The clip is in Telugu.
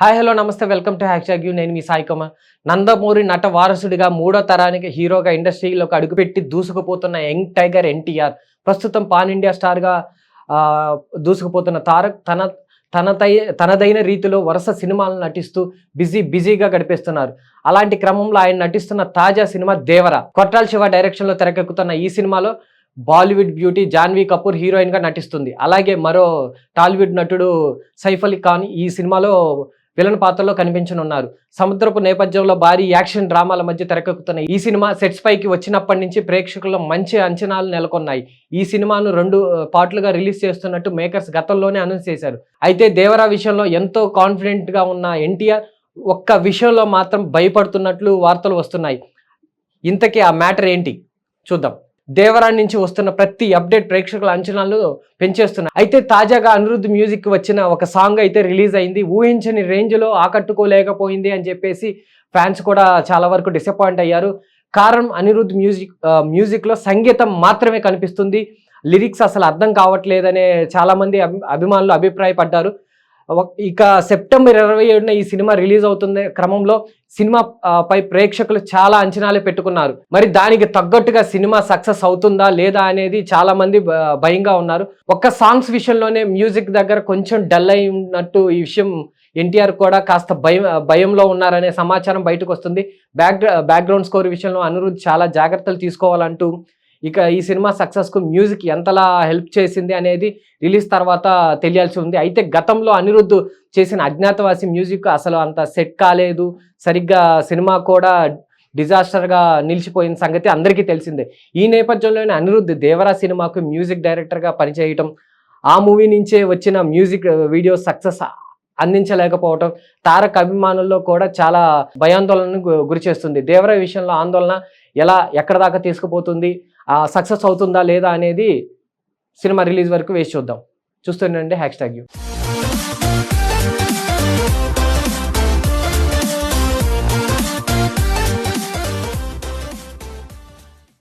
హాయ్ హలో నమస్తే వెల్కమ్ టు హ్యాష్ యూ నేను మీ సాయి కుమార్. నందమూరి నట వారసుడిగా మూడో తరానికి హీరోగా ఇండస్ట్రీలోకి అడుగుపెట్టి దూసుకుపోతున్న యంగ్ టైగర్ ఎన్టీఆర్. ప్రస్తుతం పాన్ ఇండియా స్టార్గా దూసుకుపోతున్న తారక్ తన తనతై తనదైన రీతిలో వరుస సినిమాలను నటిస్తూ బిజీ బిజీగా గడిపేస్తున్నారు. అలాంటి క్రమంలో ఆయన నటిస్తున్న తాజా సినిమా దేవర. కొట్టాల శివ డైరెక్షన్లో తెరకెక్కుతున్న ఈ సినిమాలో బాలీవుడ్ బ్యూటీ జాన్వీ కపూర్ హీరోయిన్గా నటిస్తుంది. అలాగే మరో టాలీవుడ్ నటుడు సైఫ్ అలీ ఖాన్ ఈ సినిమాలో విలన్ పాత్రలో కనిపించనున్నారు. సముద్రపు నేపథ్యంలో భారీ యాక్షన్ డ్రామాల మధ్య తెరకెక్కుతున్న ఈ సినిమా సెట్స్ పైకి వచ్చినప్పటి నుంచి ప్రేక్షకుల్లో మంచి అంచనాలు నెలకొన్నాయి. ఈ సినిమాను రెండు పార్ట్లుగా రిలీజ్ చేస్తున్నట్టు మేకర్స్ గతంలోనే అనౌన్స్ చేశారు. అయితే దేవరా విషయంలో ఎంతో కాన్ఫిడెంట్గా ఉన్న ఎన్టీఆర్ ఒక్క విషయంలో మాత్రం భయపడుతున్నట్లు వార్తలు వస్తున్నాయి. ఇంతకీ ఆ మ్యాటర్ ఏంటి? చూద్దాం. దేవరా నుంచి వస్తున్న ప్రతి అప్డేట్ ప్రేక్షకుల అంచనాలు పెంచేస్తున్నాయి. అయితే తాజాగా అనిరుద్ధ్ మ్యూజిక్ వచ్చిన ఒక సాంగ్ అయితే రిలీజ్ అయింది. ఊహించని రేంజ్లో ఆకట్టుకోలేకపోయింది అని చెప్పేసి ఫ్యాన్స్ కూడా చాలా వరకు డిసప్పాయింట్ అయ్యారు. కారణం అనిరుద్ధ్ మ్యూజిక్ మ్యూజిక్లో సంగీతం మాత్రమే కనిపిస్తుంది. లిరిక్స్ అసలు అర్థం కావట్లేదనే చాలా మంది అభి అభిమానులు అభిప్రాయపడ్డారు. ఇక సెప్టెంబర్ ఇరవై ఏడున ఈ సినిమా రిలీజ్ అవుతున్న క్రమంలో సినిమా పై ప్రేక్షకులు చాలా అంచనాలు పెట్టుకున్నారు. మరి దానికి తగ్గట్టుగా సినిమా సక్సెస్ అవుతుందా లేదా అనేది చాలా మంది భయంగా ఉన్నారు. ఒక్క సాంగ్స్ విషయంలోనే మ్యూజిక్ దగ్గర కొంచెం డల్ అయి ఉన్నట్టు ఈ విషయం ఎన్టీఆర్ కూడా కాస్త భయం భయంలో ఉన్నారనే సమాచారం బయటకు వస్తుంది. బ్యాక్ బ్యాక్గ్రౌండ్ స్కోర్ విషయంలో అనిరుద్ధ్ చాలా జాగ్రత్తలు తీసుకోవాలంటూ ఇక ఈ సినిమా సక్సెస్కు మ్యూజిక్ ఎంతలా హెల్ప్ చేసింది అనేది రిలీజ్ తర్వాత తెలియాల్సి ఉంది. అయితే గతంలో అనిరుద్ధ్ చేసిన అజ్ఞాతవాసి మ్యూజిక్ అసలు అంత సెట్ కాలేదు. సరిగ్గా సినిమా కూడా డిజాస్టర్గా నిలిచిపోయిన సంగతి అందరికీ తెలిసిందే. ఈ నేపథ్యంలోనే అనిరుద్ధ్ దేవరా సినిమాకు మ్యూజిక్ డైరెక్టర్గా పనిచేయటం ఆ మూవీ నుంచే వచ్చిన మ్యూజిక్ వీడియో సక్సెస్ అందించలేకపోవటం తారక్ అభిమానుల్లో కూడా చాలా భయాందోళనకు గురి చేస్తుంది దేవర విషయంలో ఆందోళన ఎలా ఎక్కడ దాకా తీసుకుపోతుంది సక్సెస్ అవుతుందా లేదా అనేది సినిమా రిలీజ్ వరకు వేసి చూద్దాం. చూస్తుండండి హ్యాష్ ట్యాగ్ యూ.